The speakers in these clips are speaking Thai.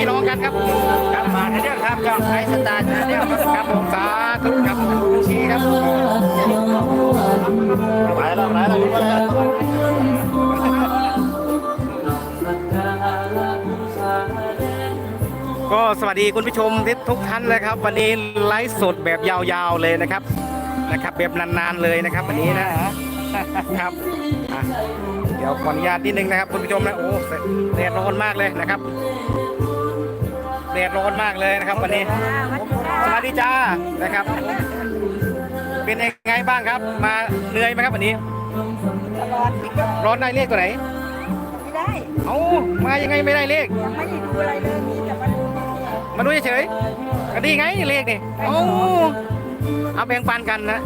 พี่น้องกันครับครับมาในเรื่องครับก็ไอสตาร์ชาแนลครับครับผมสาธุครับชีครับไปแล้วไปแล้วก็สวัสดีคุณผู้ชมทุกท่านนะครับ วันนี้ไลฟ์สดแบบยาวๆเลยนะครับนะครับ แบบนานๆเลยนะครับ วันนี้นะครับเดี๋ยวขออนุญาตนิดนึงนะครับ คุณผู้ชมนะโอ้แดดร้อนมากเลยนะครับ ดดร้อนมากเลยนะครับวันนี้ สวัสดีจ้านะครับ เป็นยังไงบ้างครับ มาเหนื่อยไหมครับวันนี้ ร้อนร้อนได้เลขตัวไหน ไม่ได้ เอ้ามายังไงไม่ได้เลข ยังไม่ได้ดูอะไรเลยมีแต่มาดูมาดูเฉยๆก็ดีไงเลขนี่เอ้าเอาแบ่งปันกันนะ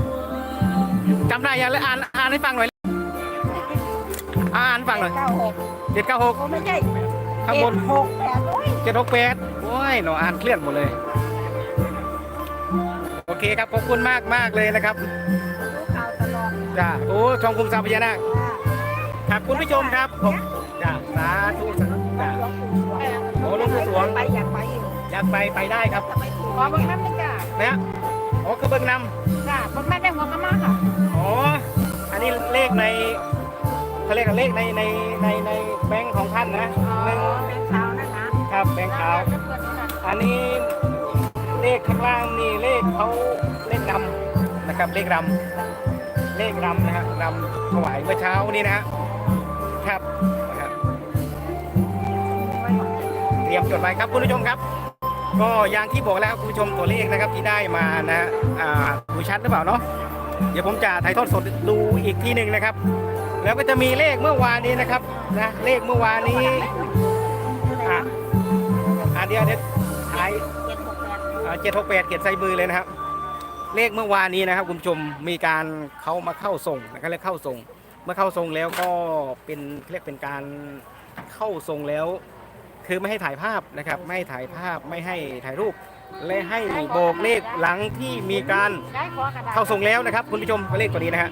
จำได้ยังเลยอ่านอ่านให้ฟังหน่อย อ่านให้ฟังหน่อยเก้าหกเจ็ดเก้าหกก็ไม่ใช่ ข้างบนเจ็ดหกแปดโอ้ยเจ็ดหกแปดโอ้ยหนูอ่านเคลื่อนหมดเลย โอเคครับ ขอบคุณมากมากๆเลยนะครับดูข่าวตลอดจ้าโอ้ทองคุมทรัพย์พญานาคว่าครับคุณผู้ชมครับผมจ้าสาธุสาธุจ้าโอ้หลวงปู่สวงไปอยากไปอยู่อยากไปไปได้ครับจะไปขอบางท่านไม่จ้านะฮะอ๋อคือเบิ้งนจ้าบางท่านได้หัวกะมาค่ะำอ๋ออันนี้เลขในเขาเรียกว่าเลขในในในในแบงค์ของท่านนะาอันนี้เลขข้างล่างนี่เลขเขาเลขรำนะครับ เลขรำเลขรำนะฮะรำถวายเมื่อเช้านี้นะครับนะครับเตรียมจดไว้ครับคุณผู้ชมครับ ก็อย่างที่บอกแล้วคุณผู้ชมตัวเลขนะครับที่ได้มานะอ่าดูชัดหรือเปล่าเนาะเดี๋ยวผมจะถ่ายทอดสดดูอีกทีหนึ่งนะครับ แล้วก็จะมีเลขเมื่อวานนี้นะครับนะเลขเมื่อวานนี้อะอะ เดี๋ยวเดี๋ยวถ่ายเจ็ดหกแปดเกียรติใส่มือเลยนะครับ เลขเมื่อวานนี้นะครับคุณผู้ชมมีการเขามาเข้าส่งนะครับเรียกเข้าส่งเมื่อเข้าส่งแล้วก็เป็นเรียกเป็นการเข้าส่งแล้ว คือไม่ให้ถ่ายภาพนะครับ ไม่ถ่ายภาพไม่ให้ถ่ายรูปและให้โบกเลขหลังที่มีการเข้าส่งแล้วนะครับคุณผู้ชมเลขตัวนี้นะฮะ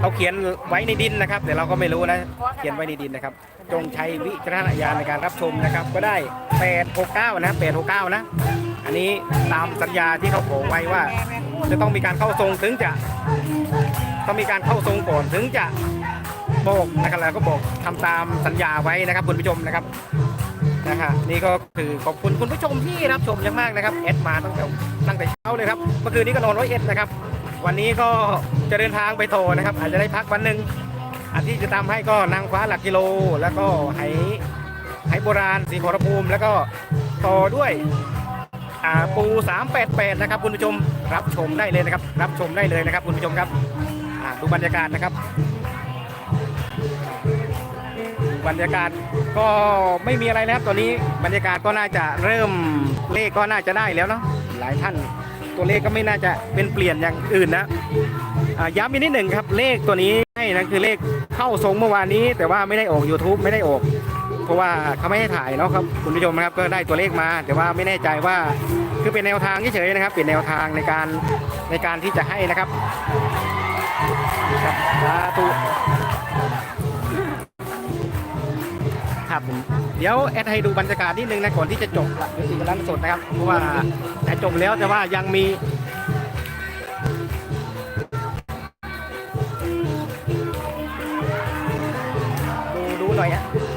เขาเขียนไว้ในดินนะครับแต่เราก็ไม่รู้นะ เขียนไว้ในดินนะครับ จงใช้วิจารณญาณในการรับชมนะครับ ก็ได้ 869 นะ 869 นะ อันนี้ตามสัญญาที่เขาบอกไว้ว่า จะต้องมีการเข้าทรงถึงจะต้องมีการเข้าทรงก่อนถึงจะบอกนะครับแล้วก็บอกทำตามสัญญาไว้นะครับคุณผู้ชมนะครับนะฮะนี่ก็คือขอบคุณคุณผู้ชมที่รับชมอย่างมากนะครับเอ็ดมาตั้งแต่ตั้งแต่เช้าเลยครับเมื่อคืนนี้ก็นอนร้อยเอ็ดนะครับ วันนี้ก็จะเดินทางไปโทนะครับ อาจจะได้พักวันหนึ่ง อันที่จะทำให้ก็นางฟ้าหลักกิโล แล้วก็ไหไหโบราณสีขอรภูมิ แล้วก็ต่อด้วยอ่าปู 388 นะครับคุณผู้ชมรับชมได้เลยนะครับ รับชมได้เลยนะครับคุณผู้ชมครับดูบรรยากาศนะครับ บรรยากาศก็ไม่มีอะไรแล้วครับตอนนี้บรรยากาศก็น่าจะเริ่มเลขก็น่าจะได้แล้วเนาะหลายท่านตัวเลขก็ไม่น่าจะเป็นเปลี่ยนอย่างอื่นนะย้ำอีกนิดหนึ่งครับเลขตัวนี้ให้นะคือเลข เข้าทรงเมื่อวานนี้ แต่ว่าไม่ได้ออก YouTube ไม่ได้ออก เพราะว่าเขาไม่ให้ถ่ายเนาะครับคุณผู้ชมนะครับก็ได้ตัวเลขมา แต่ว่าไม่แน่ใจว่าคือเป็นแนวทางเฉยๆนะครับ เป็นแนวทางในการในการที่จะให้นะครับครับสาธุครับเดี๋ยวแอดให้ดูบรรยากาศนิดนึงนะก่อนที่จะจบเดี๋ยวสิกำลังสดนะครับเพราะว่าแต่จบแล้วแต่ว่ายังมี